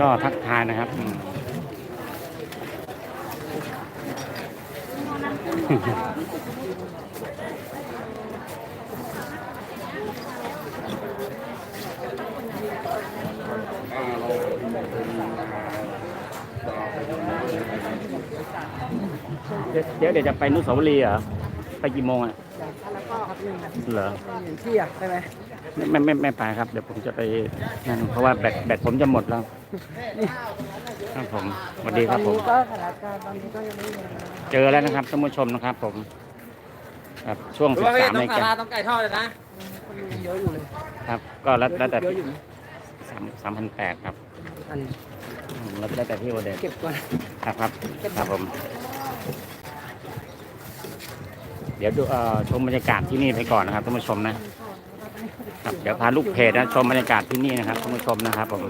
ก็ทักทายนะครับอืมเดี๋ยวเดี๋ยวเดี๋ยวจะไปนุสาวรีย์เหรอ ไปกี่โมงอะแล้วก็ครับหนึ่งเหรอหนึ่งที่อะใช่ไหม ไม่ไม่ไม่ไม่ไปครับเดี๋ยวผมจะไปนั่นเพราะว่าแบตแบตผมจะหมดแล้วครับผมสวัสดีครับผมตอนนี้ก็สถานการณ์ตอนนี้ก็ยังไม่มีอะไรเจอแล้วนะครับท่านผู้ชมนะครับ ผมครับช่วงหรืสิอบว่าไม่สามต้อนางฬิสาการาต้องไก่ทอดเลยนะคนยังเยอะอยู่เลยครับ ก็แล้วแล้วแต่เยอะอยู่นะสามสามพันแปดครับอันอืมแล้วแล้วแต่พี่โอเดนเก็บก่อนครับครับครับผมเดี๋ยวดูเอ่อชมบรรยากาศที่นี่ไปก่อนนะครับท่านผู้ชมนะ ครับเดี๋ยวพาลูกเพจนะชมบรรยากาศที่นี่นะครับท่านผู้ชมนะครับผม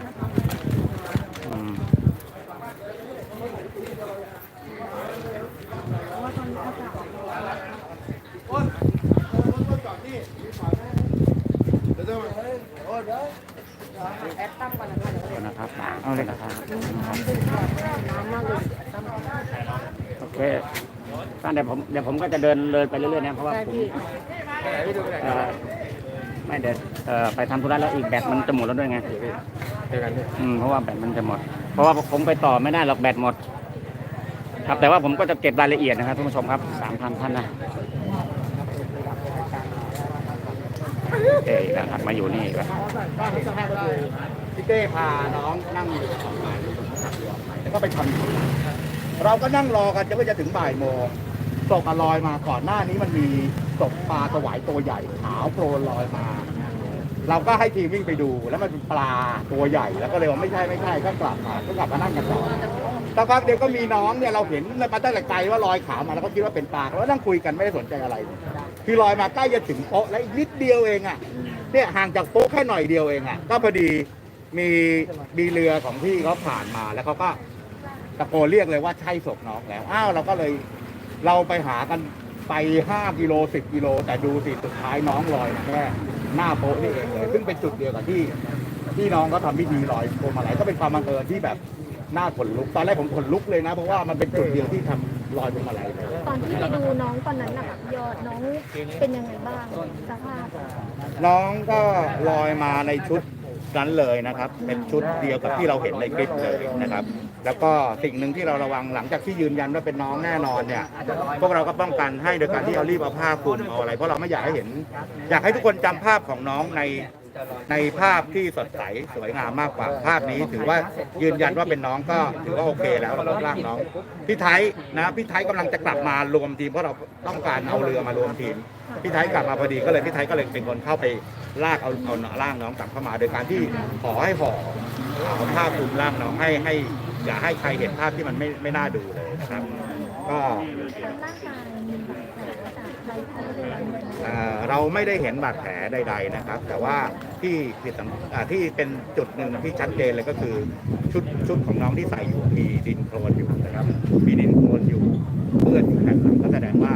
นะครับเอาเลยนะครับโอเคท่านเดี๋ยวผมเดี๋ยวผมก็จะเดินเลยไปเรื่อยๆนะเพราะว่าผม ไม่เดี๋ยวเอ่อไปทำธุระแล้วอีกแบตมันจะหมดแล้วด้วยไงเจอกันพี่อืมเพราะว่าแบตมันจะหมด เพราะว่าผมไปต่อไม่ได้หรอกแบตหมด ครับแต่ว่าผมก็จะเก็บรายละเอียดนะครับท่านผู้ชมครับสามพันท่านนะเอ้ยนะครับมาอยู่นี่อีกแล้วก็เห็นภาพก็คือพี่เต้พาน้องนั่งอยู่สองบ่ายแล้วก็ไปทำเราก็นั่งรอกันจะว่าจะถึงบ่ายโมง ศพลอยมาก่อนหน้านี้มันมีศพปลาสวายตัวใหญ่ขาวโปรนลอยมา เราก็ให้ทีมวิ่งไปดูแล้วมันเป็นปลาตัวใหญ่ แล้วก็เลยว่าไม่ใช่ไม่ใช่ก็กลับมาก็กลับมานั่งกันต่อสักพักเดียวก็มีน้องเนี่ยเราเห็นมาตั้งแต่ไกลว่าลอยขาวมาแล้วก็คิดว่าเป็นปลาแล้วนั่งคุยกันไม่ได้สนใจอะไร คือลอยมาใกล้จะถึงโป๊ะแล้วอีกนิดเดียวเองอะเนี่ยห่างจากโป๊ะแค่หน่อยเดียวเองอะก็พอดีมีมีเรือของพี่เขาผ่านมาแล้วเขาก็ตะโกนเรียกเลยว่าใช่ศพน้องแล้ว อ้าวเราก็เลย เราไปหากันไปห้ากิโลสิบกิโล แต่ดูสิสุดท้ายน้องลอยมาแค่หน้าโป๊ะนี่เองเลยซึ่งเป็นจุดเดียวกับที่ที่น้องเขาทำพิธีลอยโคมอะไรก็เป็นความบังเอิญที่แบบหน้าขนลุกตอนแรกผมขนลุกเลยนะ เพราะว่ามันเป็นจุดเดียวที่ทำลอยโคมอะไรเลยตอนที่ไปดูน้องตอนนั้นน่ะยอดน้องเป็นยังไงบ้างสภาพน้องก็ลอยมาในชุด นั้นเลยนะครับ เป็นชุดเดียวกับที่เราเห็นในคลิปเลยนะครับ แล้วก็สิ่งหนึ่งที่เราระวังหลังจากที่ยืนยันว่าเป็นน้องแน่นอนเนี่ย พวกเราก็ป้องกันให้โดยการที่เอารีบเอาผ้าคลุมเอาอะไร เพราะเราไม่อยากให้เห็น อยากให้ทุกคนจำภาพของน้องในในภาพที่สดใสสวยงามมากกว่าภาพนี้ ถือว่ายืนยันว่าเป็นน้องก็ถือว่าโอเคแล้วเราร่างน้องพี่ไทยนะพี่ไทยกำลังจะกลับมารวมทีมเพราะเราต้องการเอาเรือมารวมทีม พี่ไทยกลับมาพอดีก็เลยพี่ไทยก็เลยเป็นคนเข้าไปลากเอาเอาร่างน้องกลับเข้ามา โดยการที่ขอให้ห่อเอาผ้าคลุมร่างน้องให้ให้อย่าให้ใครเห็นภาพที่มันไม่ไม่น่าดูเลยนะครับ ก็เราไม่ได้เห็นบาดแผลใด ๆนะครับ แต่ว่าที่ผิดที่เป็นจุดหนึ่งที่ชัดเจนเลยก็คือชุดชุดของน้องที่ใส่อยู่มีดินโคลนอยู่นะครับมีดินโคลนอยู่เปื้อนอยู่แผ่นหลังก็แสดงว่า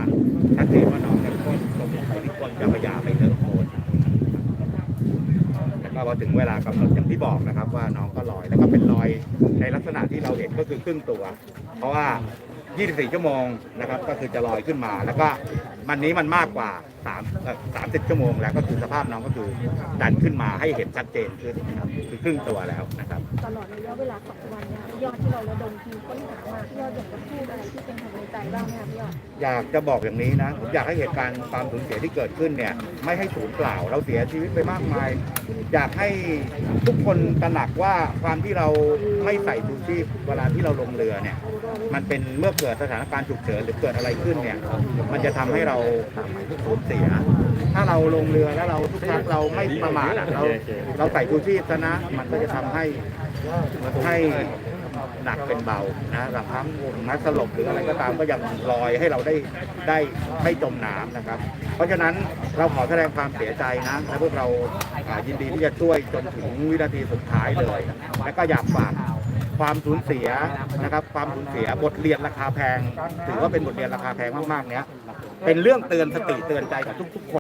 ชัดเจนว่าน้องเนี่ยพ้นลงไปที่ก้นเจ้าพระยาไปเลอะโคลน แล้วก็พอถึง เวลากำหนดอย่างที่บอกนะครับ ว่าน้องก็ลอยแล้วก็เป็นลอยในลักษณะที่เราเห็นก็คือครึ่งตัว เพราะว่า 24 ชั่วโมงนะครับ ก็คือจะลอยขึ้นมา แล้วก็มันนี้มันมากกว่า 3เอ่อ30ชั่วโมงแล้วก็คือสภาพน้องก็คือดันขึ้นมาให้เห็นชัดเจนขึ้นนะครับคือครึ่งตัวแล้วนะครับตลอดระยะเวลาสองวันเนี่ยยอดที่เราระดมทีมค้นหามาพี่ยอดอยากจะพูดอะไรที่เป็นความในใจบ้างไหมคะพี่ยอดอยากจะบอกอย่างนี้นะผมอยากให้เหตุการณ์ความสูญเสียที่เกิดขึ้นเนี่ยไม่ให้สูญเปล่าเราเสียชีวิตไปมากมาย อยากให้ทุกคนตระหนักว่าความที่เราไม่ใส่ชูชีพเวลาที่เราลงเรือเนี่ยมันเป็นเมื่อเกิดสถานการณ์ฉุกเฉินหรือเกิดอะไรขึ้นเนี่ยมันจะทำให้เราสูญเสีย ถ้าเราลงเรือแล้วเราทุกครั้งเราไม่ประมาทอะเราเราใส่ชูชีพซะนะ มันก็จะทำให้ให้หนักเป็นเบานะบางครั้งนัดสลบหรืออะไรก็ตามก็ยังลอยให้เราได้ได้ไม่จมน้ำนะครับ เพราะฉะนั้นเราขอแสดงความเสียใจนะและพวกเราอ่ายินดีที่จะช่วยจนถึงวินาทีสุดท้ายเลย และก็อยากฝาก ความสูญเสียนะครับ ความสูญเสียบทเรียนราคาแพง ถือว่าเป็นบทเรียนราคาแพงมากๆเนี้ย เป็นเรื่องเตือนสติเตือนใจกับทุกๆคน